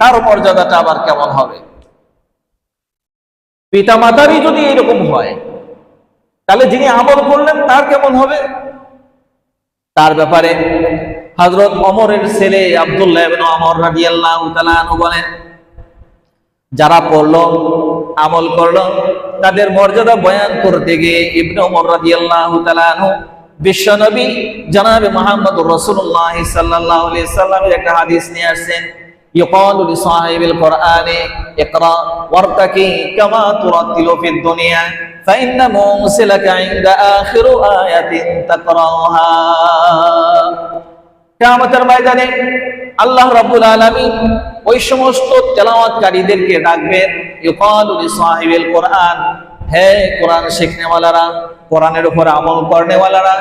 তার মর্যাদাটা আবার কেমন হবে? পিতা মাতারই যদি এরকম হয়, তাহলে যিনি আমল করলেন তার কেমন হবে? তার ব্যাপারে হজরত অমরের ছেলে আব্দুল্লাহ অমর বলেন, যারা পড়ল, আমল করল, তাদের মর্যাদা বয়ান করতে গিয়ে ইবনে রাদিয়াল্লাহু তাআলা আনহু বিশ্বনবী জনাবে সাল্লাল্লাহু আলাইহি সাল্লামের একটা হাদিস নিয়ে আসছেন। يقال لصاحب القرآن اقرأ وارتقي كما ترتل في الدنيا فإن منزلك عند آخر آية تقرأها কিয়ামতের ময়দানে আল্লাহ রাব্বুল আলামিন ওই সমস্ত তেলাওয়াতকারীদেরকে ডাকবেন ইউকালু লিসাহিবিল কোরআন হে কোরআন শিখনেওয়ালারা কোরআনের উপর আমল করনেওয়ালারা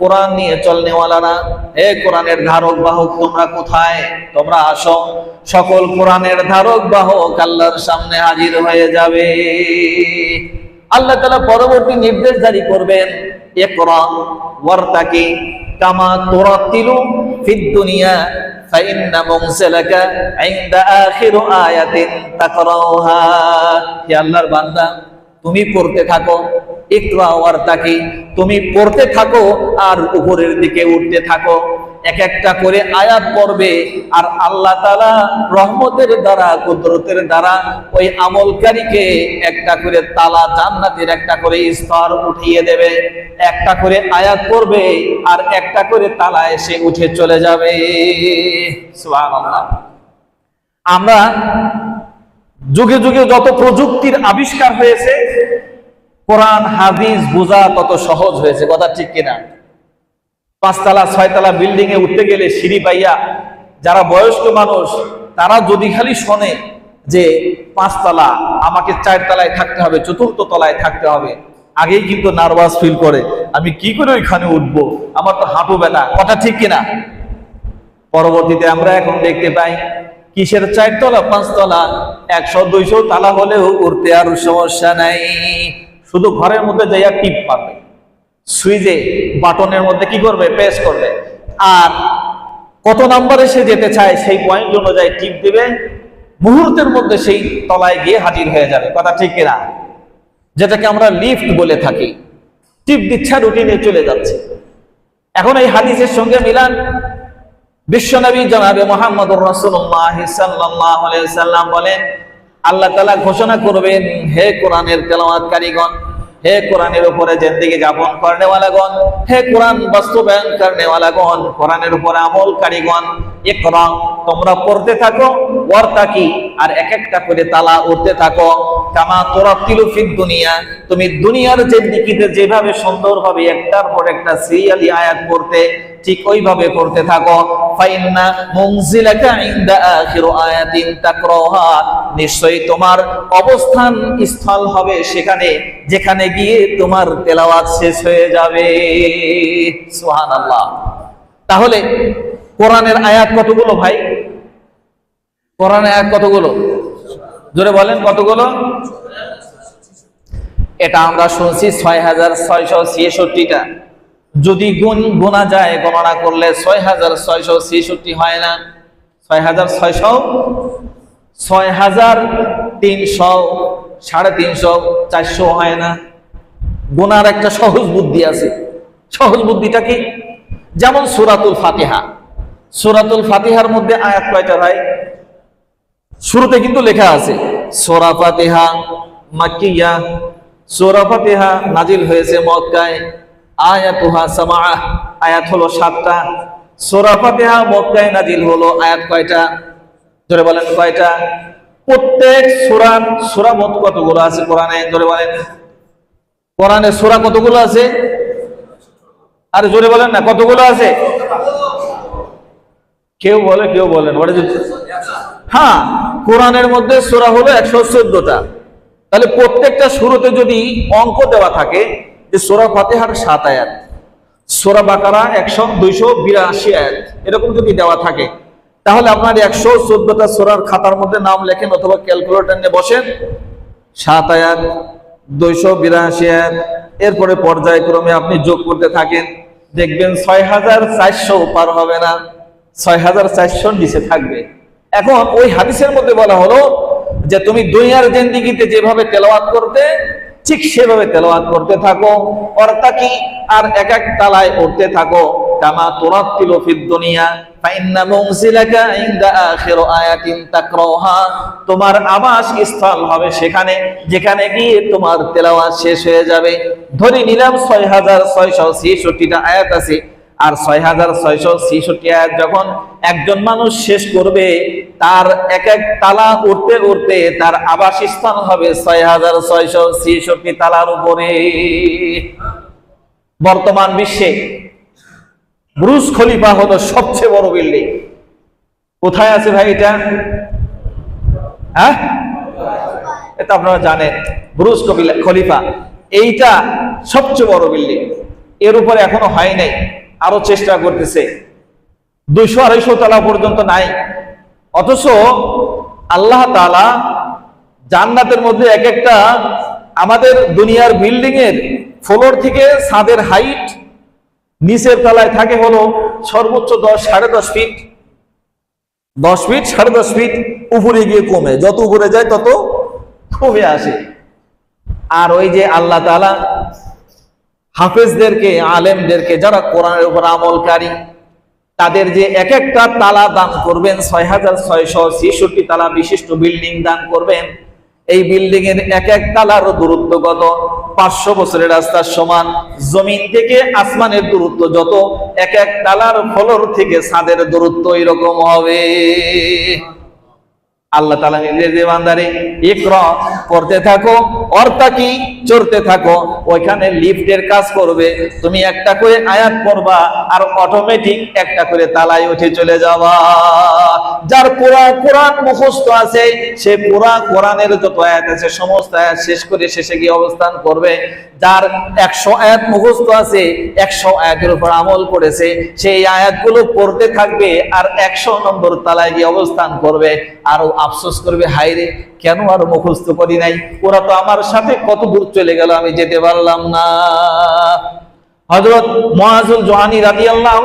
কোরআন নিয়ে চলনেওয়ালারা হে কোরআনের ধারক বাহক তোমরা কোথায় তোমরা আসো সকল কোরআনের ধারক বাহক আল্লাহর সামনে হাজির হয়ে যাবে আল্লাহ তাআলা পরবর্তী নির্দেশ জারি করবেন ইকরা ওয়ারতাকি কামা তুরাতিলু ফিদ দুনিয়া فإن منزلك عند آخر آية تقرأها হে আল্লাহর বান্দা তুমি পড়তে থাকো ইকরা ওয়ারতাকি তুমি পড়তে থাকো আর উপরের দিকে উঠতে থাকো। এক একটা করে আয়াত পড়বে আর আল্লাহ তাআলা রহমতের দ্বারা, কুদরতের দ্বারা ওই আমলকারীকে একটা করে তালা জান্নাতের একটা করে স্তর উঠিয়ে দেবে। একটা করে আয়াত পড়বে আর একটা করে তালা এসে উঠে চলে যাবে। আমরা যুগে যুগে যত প্রযুক্তির আবিষ্কার হয়েছে, কোরআন, হাদিস বোঝা তত সহজ হয়েছে, কথা ঠিক কিনা? পাঁচতলা, ছয়তলা বিল্ডিং এ উঠতে গেলে সিঁড়ি পাইয়া যারা বয়স্ক মানুষ, তারা যদি খালি শোনে যে পাঁচতলা, আমাকে চারতলায় থাকতে হবে, চতুর্থ তলায় থাকতে হবে, আগেই কিন্তু নার্ভাস ফিল করে, আমি কি করে ওইখানে উঠবো? আমার তো হাঁটু বেলা কথা ঠিক কিনা? পরবর্তীতে আমরা এখন দেখতে পাই কিসের চারতলা? পাঁচতলা। একশো, দুইশো তালা হলেও উঠতে আর সমস্যা নাই। শুধু ঘরের মধ্যে যাইয়া টিপ পাবে সুইজে বাটনের মধ্যে কি করবে? প্রেস করবে। আর কত নম্বরে সে যেতে চায় সেই পয়েন্ট অনুযায়ী টিপ দিবে। মুহূর্তের মধ্যে সেই তলায় গিয়ে হাজির হয়ে যাবে। কথা ঠিক কিনা? যেটাকে আমরা লিফট বলে থাকি। টিপ দিচ্ছা রুটিনে চলে যাচ্ছে। এখন এই হাদিসের সঙ্গে মিলান। বিশ্বনবী জনাবে মোহাম্মদ রসুল্লাহ সাল্লাম বলেন আল্লাহ তালা ঘোষণা করবেন হে কোরআনের তেলাওয়াতকারীগণ হে কোরআনের উপরে জিন্দেগি যাপন করনেওয়ালাগণ, হে কোরআন বাস্তবায়ন করনেওয়ালাগণ, কোরআনের উপরে আমল কারিগণ ইকরা তোমরা পড়তে থাকো ওয়ারতাকি আর এক একটা করে তালা উঠতে থাকো। কামা তোরাতিলু ফিদ দুনিয়া, তুমি দুনিয়ার জিন্দেগিতে যেভাবে সুন্দরভাবে একটার পর একটা সিরিয়ালি আয়াত পড়তে, ঠিক ওইভাবে পড়তে থাকো। ফাইন্না মুনজিলাকা ইনদা আখির আয়াতিন তাকরাহা। নিশ্চয়ই তোমার অবস্থান স্থল হবে সেখানে, যেখানে গিয়ে তোমার তেলাওয়াত শেষ হয়ে যাবে। সুবহানাল্লাহ। তাহলে, কোরআনের আয়াত কতগুলো ভাই? কোরআনের আয়াত কতগুলো? জোরে বলেন কতগুলো? এটা আমরা শুনছি ছয় হাজার ছয়শো ছিষট্টিটা যদি গুণ গোনা যায়, গণনা করলে ছয় হাজার ছয়শো ছেষট্টি হয় না। ছয় হাজার ছয়শো ছয় হাজার তিনশো, সাড়ে তিনশো, চারশো হয় না। গোনার একটা সহজ বুদ্ধি আছে। সহজ বুদ্ধিটা কি? যেমন সুরাতুল ফাতিহা। সুরাতুল ফাতিহার মধ্যে আয়াত কয়টা ভাই শুরুতে কিন্তু লেখা আছে, সোরা ফাতিহা মাক্কিয়া। সোরা ফাতিহা নাজিল হয়েছে মক্কায়। আয়াতুহা সামাআহ, আয়াত হলো সাতটা। সূরা ফাতিহা মক্কায় নাজিল হলো আয়াত কয়টা? জোরে বলেন কয়টা? প্রত্যেক সূরার, সূরা মত কতগুলো আছে কোরআনে? জোরে বলেন। কোরআনে সূরা কতগুলো আছে? আরে জোরে বলেন না, কতগুলো আছে? কেউ বলে, কেউ বলেন হ্যাঁ কোরআনের মধ্যে সূরা হলো একশো চোদ্দটা। তাহলে প্রত্যেকটা শুরুতে যদি অঙ্ক দেওয়া থাকে, যে সোরা ফাতেহার সাত আয়াত, সোরা বাকারা একশো দুইশো বিরাশি আয়াত, এরকম যদি দেওয়া থাকে তাহলে আপনার একশো চোদ্দটা সোরার খাতার মধ্যে নাম লেখেন অথবা ক্যালকুলেটর নিয়ে বসেন। সাত আয়াত, দুইশো বিরাশি আয়াত, এরপরে পর্যায়ক্রমে আপনি যোগ করতে থাকেন। দেখবেন ছয় হাজার চারশো পার হবে না, ছয় হাজার চারশো নিচে থাকবে। এখন ওই হাদিসের মধ্যে বলা হলো যে তুমি দুনিয়ার জিন্দিগিতে যেভাবে তেলাওয়াত করতে, ঠিক সেভাবে তেলাওয়াত করতে থাকো। অর্থাৎ কি? আর এক এক তালায় উঠতে থাকো। কামা তুরাত্তিল ফিদ দুনিয়া, ফাইন্না মুনসিলাকা ইনদা আখির আয়াতিন তাকরাহা তোমার আবাস স্থল হবে সেখানে, যেখানে গিয়ে তোমার তেলাওয়াত শেষ হয়ে যাবে। ধরে নিলাম 6666টা আয়াত আছে। আর ছয় হাজার ছয়শো ছেষট্টি আয়াত যখন একজন মানুষ শেষ করবে, তার এক এক তালা উঠতে উঠতে তার আবাসস্থান হবে ছয় হাজার ছয়শো ছেষট্টি তালার উপরে। বর্তমান বিশ্বে ব্রুজ খলিফা হলো সবচেয়ে বড় বিল্ডিং। কোথায় আছে ভাই এটা? হ্যাঁ? এটা আপনারা জানেন ব্রুজ খলিফা। এইটা সবচেয়ে বড় বিল্ডিং। এর উপরে এখনও হয় নাই, আরও চেষ্টা করতেছে। দুইশো আড়াইশো তলা পর্যন্ত নাই। অথচ আল্লাহ তালা জান্নাতের মধ্যে এক একটা আমাদের দুনিয়ার বিল্ডিং এর ফ্লোর থেকে ছাদের হাইট নিচের তলায় থাকে হলো সর্বোচ্চ দশ, সাড়ে দশ ফিট দশ ফিট সাড়ে দশ ফিট উপরে গিয়ে কমে। যত উপরে যায় তত কমে আসে। আর ওই যে আল্লাহ তালা হাফেজদেরকে, আলেমদেরকে, যারা কোরআনের উপর আমলকারী, তাদের যে এক একটা তালা দান করবেন, ছয় হাজার ছয়শো ছেষট্টি তালা বিশিষ্ট বিল্ডিং দান করবেন, এই বিল্ডিং এর এক এক তালার দূরত্ব কত? পাঁচশো বছরের রাস্তার সমান, জমিন থেকে আসমানের দূরত্ব যত, এক এক ডালার ফলর থেকে সাদের দূরত্ব এরকম হবে। আল্লাহ তালা নিজের বান্দারে ইকরা করতে থাকো অর্থাকি চড়তে থাকো। ওইখানে লিফটের কাজ করবে। তুমি একটা করে আয়াত করবা আর অটোমেটিক একটা করে তালায় উঠে চলে যাবা। যার পুরা কোরআন মুখস্থ আছে, সে পুরা কোরআনের যত আয়াত আছে, সমস্ত আয়াত শেষ করে শেষে গিয়ে অবস্থান করবে। যার একশো আয়াত মুখস্থ আছে, একশো আয়াতের উপর আমল করেছে, সেই আয়াতগুলো পড়তে থাকবে আর একশো নম্বর তালায় গিয়ে অবস্থান করবে। আরও আফসোস করবে হাইরে কেন আর মুখস্থ করি নাই? ওরা তো আমার সাথে কত দূর চলে গেল, আমি যেতে পারলাম না। হজরত মহাজুল জোহানি রাজি আল্লাহ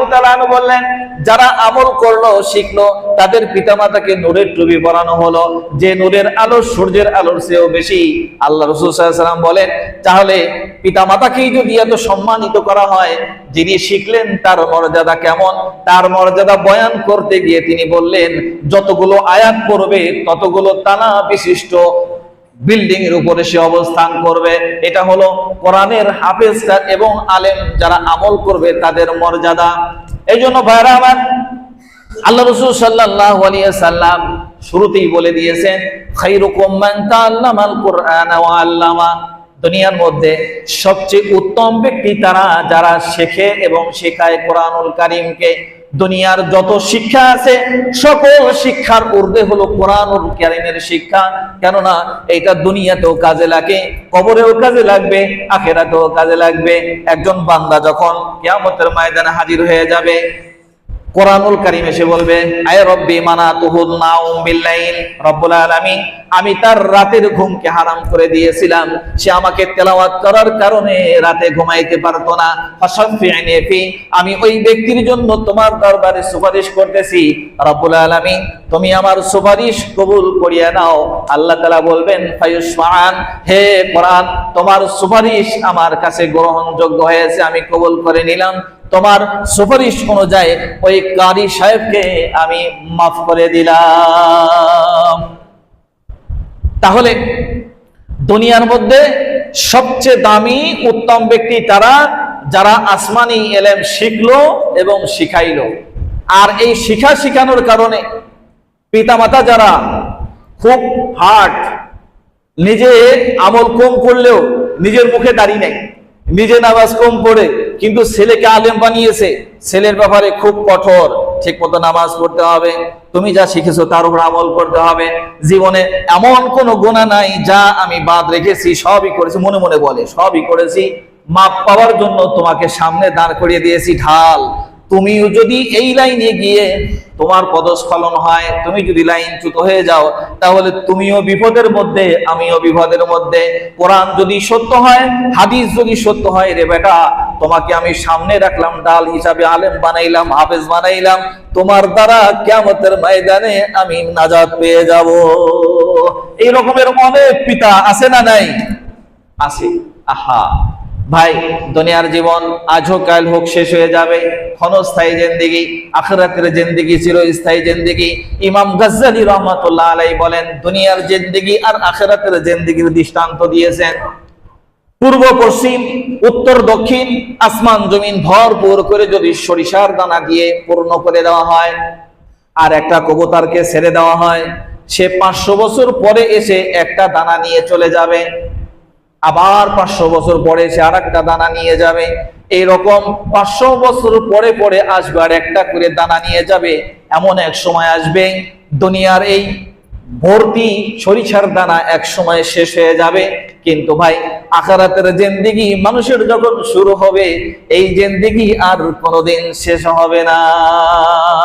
বললেন, যারা আমল করল, শিখলো, তাদের পিতামাতাকে নূরের টুপি পরানো হলো। যে নূরের আলো সূর্যের আলোর চেয়েও বেশি। আল্লাহ রসুল বলেন, তাহলে পিতামাতাকেই যদি এত সম্মানিত করা হয়, যিনি শিখলেন, তার মর্যাদা কেমন? তার মর্যাদা বয়ান করতে গিয়ে তিনি বললেন, যতগুলো আয়াত পড়বে, ততগুলো তানা বিশিষ্ট। বিল্ডিং এর উপরে সে অবস্থান করবে। এটা হলো কোরআনের হাফেজ এবং আলেম যারা আমল করবে তাদের মর্যাদা। এই জন্য ভাইরা আমার, আল্লাহ রসুল সাল্লাহ সাল্লাম শুরুতেই বলে দিয়েছেন আল্লামা। দুনিয়ার মধ্যে সবচেয়ে উত্তম ব্যক্তি তারা, যারা শেখে এবং শেখায় কোরআনুল কারিমকে। দুনিয়ার যত শিক্ষা আছে, সকল শিক্ষার ঊর্ধ্বে হলো কোরআনুল কারিমের শিক্ষা। কেননা এটা দুনিয়াতেও কাজে লাগে, কবরেও কাজে লাগবে, আখেরাতেও কাজে লাগবে। একজন বান্দা যখন কিয়ামতের ময়দানে হাজির হয়ে যাবে কোরআনুল কারিম এসে বলবে, আয় রব্বি মানা তুহুল রব্বুল আলামিন, আমি তার রাতের ঘুমকে হারাম করে দিয়েছিলাম। সে আমাকে তেলাওয়াত করার কারণে রাতে ঘুমাইতে পারতো না। আমি ওই ব্যক্তির জন্য তোমার দরবারে সুপারিশ করতেছি। রব্বুল আলামিন, তুমি আমার সুপারিশ কবুল করিয়া নাও। আল্লাহ তাআলা বলবেন ফায়ুসফান হে কোরআন, তোমার সুপারিশ আমার কাছে গ্রহণযোগ্য হয়েছে, আমি কবুল করে নিলাম। তোমার সুপারিশ অনুযায়ী ওই কারি সাহেবকে আমি মাফ করে দিলাম। তাহলে দুনিয়ার মধ্যে সবচেয়ে দামি উত্তম ব্যক্তি তারা, যারা আসমানি এলেম শিখলো এবং শিখাইলো। আর এই শিখা শিখানোর কারণে পিতামাতা যারা খুব হার্ট নিজে আমল কম করলেও নিজের মুখে দাঁড়িয়ে নেই নিজে নামাজ কম পড়ে কিন্তু ছেলেকে আলেম বানিয়েছে, ছেলের ব্যাপারে খুব কঠোর ঠিক মতো নামাজ পড়তে হবে, তুমি যা শিখেছো তার উপর আমল করতে হবে। জীবনে এমন কোনো গোনা নাই যা আমি বাদ রেখেছি, সবই করেছি, মনে মনে বলে, সবই করেছি। মাপ পাওয়ার জন্য তোমাকে সামনে দাঁড় করিয়ে দিয়েছি ঢাল। তুমিও যদি এই লাইনে গিয়ে তোমার পদস্খলন হয়, তুমি যদি লাইনচ্যুত হয়ে যাও, তাহলে তুমিও বিপদের মধ্যে, আমিও বিপদের মধ্যে। কোরআন যদি সত্য হয়, হাদিস যদি সত্য হয়, রে বেটা, তোমাকে আমি সামনে রাখলাম, ডাল হিসাবে আলেম বানাইলাম, হাফেজ বানাইলাম, তোমার দ্বারা কেমতের ময়দানে আমি নাজাদ পেয়ে যাব। এই রকমের অনেক পিতা আছে না নাই? আছে। আহা। ভাই, দুনিয়ার জীবন আজ হোক কাল হোক শেষ হয়ে যাবে। ক্ষণস্থায়ী জিন্দিগি, আখরাতের জিন্দিগি, চিরস্থায়ী জিন্দিগি। ইমাম গাজ্জালি রহমাতুল্লাহ আলাই বলেন, দুনিয়ার জিন্দিগি আর আখরাতের জিন্দিগির দৃষ্টান্ত দিয়েছেন। পূর্ব পশ্চিম, উত্তর দক্ষিণ, আসমান জমিন ভরপুর করে যদি সরিষার দানা দিয়ে পূর্ণ করে দেওয়া হয়, আর একটা কবুতরকে ছেড়ে দেওয়া হয়, সে পাঁচশো বছর পরে এসে একটা দানা নিয়ে চলে যাবে। আবার পাঁচশো বছর পরে সে আর একটা দানা নিয়ে যাবে। এইরকম পাঁচশো বছর পরে পরে আসবে আর একটা করে দানা নিয়ে যাবে। এমন এক সময় আসবে, দুনিয়ার এই ভর্তি সরিষার দানা এক সময় শেষ হয়ে যাবে। কিন্তু ভাই, আখারাতের জেন্দিগি মানুষের যখন শুরু হবে, এই জেন্দিগি আর কোনোদিন শেষ হবে না।